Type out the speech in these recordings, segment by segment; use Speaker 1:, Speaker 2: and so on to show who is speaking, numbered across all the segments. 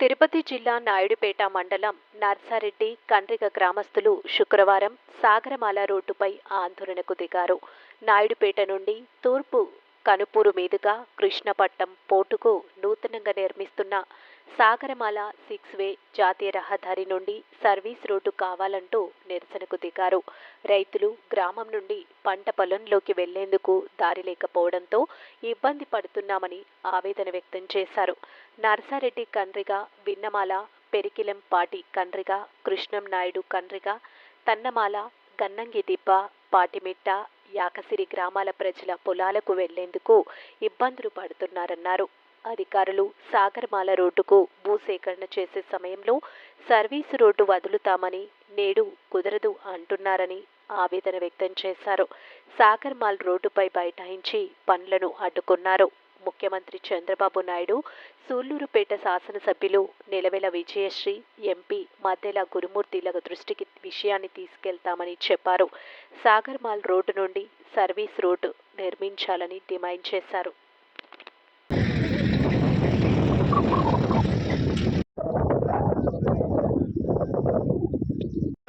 Speaker 1: తిరుపతి జిల్లా నాయుడుపేట మండలం నర్సారెడ్డి కండ్రిగ గ్రామస్తులు శుక్రవారం సాగరమాల రోడ్డుపై ఆందోళనకు దిగారు. నాయుడుపేట నుండి తూర్పు కనుపూరు మీదుగా కృష్ణపట్నం పోర్టుకు నూతనంగా నిర్మిస్తున్న సాగరమాల సిక్స్ వే జాతీయ రహదారి నుండి సర్వీస్ రోడ్డు కావాలంటూ నిరసనకు దిగారు. రైతులు గ్రామం నుండి పంట పొలంలోకి వెళ్ళేందుకు దారి లేకపోవడంతో ఇబ్బంది పడుతున్నామని ఆవేదన వ్యక్తం చేశారు. నర్సారెడ్డి కండ్రిగా విన్నమాల పెరికిలంపాటి కండ్రిగా కృష్ణం నాయుడు కండ్రిగ తన్నమాల గన్నంగి దిబ్బ పాటిమిట్ట యాకసిరి గ్రామాల ప్రజల పొలాలకు వెళ్ళేందుకు ఇబ్బందులు పడుతున్నారన్నారు. అధికారులు సాగర్మాల రోడ్డుకు భూసేకరణ చేసే సమయంలో సర్వీసు రోడ్డు వదులుతామని నేడు కుదరదు అంటున్నారని ఆవేదన వ్యక్తం చేశారు. సాగర్మాల్ రోడ్డుపై బైఠాయించి పనులను అడ్డుకున్నారు. ముఖ్యమంత్రి చంద్రబాబు నాయుడు సూళ్ళూరుపేట శాసనసభ్యులు నిలవెల విజయశ్రీ ఎంపీ మద్దెల గురుమూర్తిల దృష్టికి విషయాన్ని తీసుకెళ్తామని చెప్పారు. సాగర్మాల్ రోడ్డు నుండి సర్వీస్ రోడ్డు నిర్మించాలని డిమాండ్ చేశారు.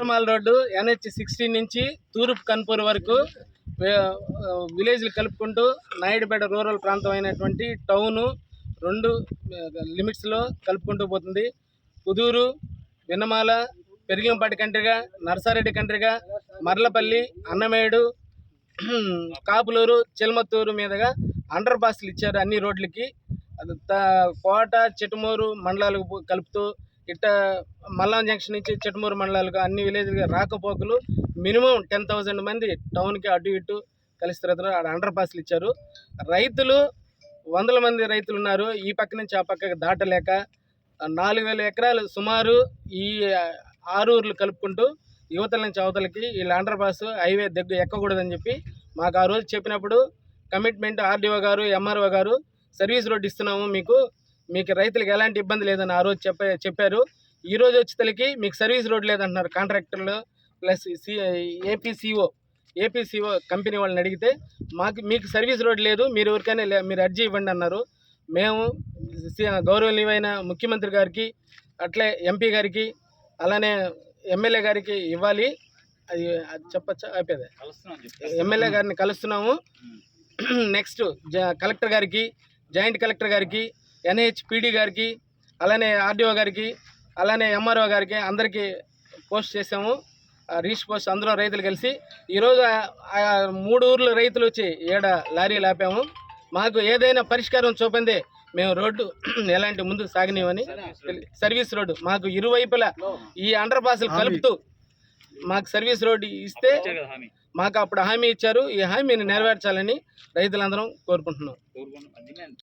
Speaker 2: తిరుమల రోడ్డు ఎన్హెచ్ సిక్స్టీన్ నుంచి తూర్పు కన్పూర్ వరకు విలేజ్లు కలుపుకుంటూ నాయుడుపేట రూరల్ ప్రాంతం అయినటువంటి టౌను రెండు లిమిట్స్లో కలుపుకుంటూ పోతుంది. కుదూరు విన్నమాల పెరిగింపాటి కంట్రిగా నర్సారెడ్డి కంట్రిగా మర్లపల్లి అన్నమేడు కాపులూరు చిల్మత్తూరు మీదుగా అండర్ పాస్లు ఇచ్చారు అన్ని రోడ్లకి. కోట చిటుమూరు మండలాలకు కలుపుతూ ఇట్ట మల్లాం జంక్షన్ నుంచి చిట్టమూరు మండలాలకు అన్ని విలేజ్లకి రాకపోకలు మినిమం టెన్ థౌజండ్ మంది టౌన్కి అటు ఇటు కలిసి తిరుగుతారు ఆడ అండర్ పాస్లు ఇచ్చారు. రైతులు వందల మంది రైతులు ఉన్నారు. ఈ పక్క నుంచి ఆ పక్కకి దాటలేక నాలుగు వేల ఎకరాలు సుమారు ఈ ఆరూర్లు కలుపుకుంటూ యువతల నుంచి అవతలకి ఈ అండర్ పాస్ హైవే దగ్గర ఎక్కకూడదని చెప్పి మాకు ఆ రోజు చెప్పినప్పుడు కమిట్మెంట్ ఆర్డీఓ గారు ఎంఆర్ఓ గారు సర్వీస్ రోడ్ ఇస్తున్నాము మీకు. మీకు రైతులకు ఎలాంటి ఇబ్బంది లేదని ఆ రోజు చెప్ప చెప్పారు. ఈ రోజు వచ్చేతలకి మీకు సర్వీస్ రోడ్ లేదంటున్నారు కాంట్రాక్టర్లు plus C APCO APCO company వాళ్ళని అడిగితే మాకు మీకు సర్వీస్ రోడ్ లేదు మీరు ఎవరికైనా లే- మీరు అర్జీ ఇవ్వండి అన్నారు. మేము గౌరవనీయమైన ముఖ్యమంత్రి గారికి అట్లే ఎంపీ గారికి అలానే ఎమ్మెల్యే గారికి ఇవ్వాలి. అది అది చెప్పచ్చా? అయిపోయింది. ఎమ్మెల్యే గారిని కలుస్తున్నాము. నెక్స్ట్ జ- కలెక్టర్ గారికి జాయింట్ కలెక్టర్ గారికి ఎన్హెచ్పిడి గారికి అలానే ఆర్డీఓ గారికి అలానే ఎంఆర్ఓ గారికి అందరికీ పోస్ట్ చేసాము ఆ రీచ్ పోస్ట్ అందరూ రైతులు కలిసి. ఈరోజు మూడు ఊర్ల రైతులు వచ్చి ఏడ లారీలు ఆపాము మాకు ఏదైనా పరిష్కారం చూపిందే మేము రోడ్డు ఎలాంటి ముందుకు సాగనివని సర్వీస్ రోడ్డు. మాకు ఇరువైపులా ఈ అండర్ పాస్లు కలుపుతూ మాకు సర్వీస్ రోడ్డు ఇస్తే మాకు అప్పుడు హామీ ఇచ్చారు. ఈ హామీని నెరవేర్చాలని రైతులందరం కోరుకుంటున్నాం.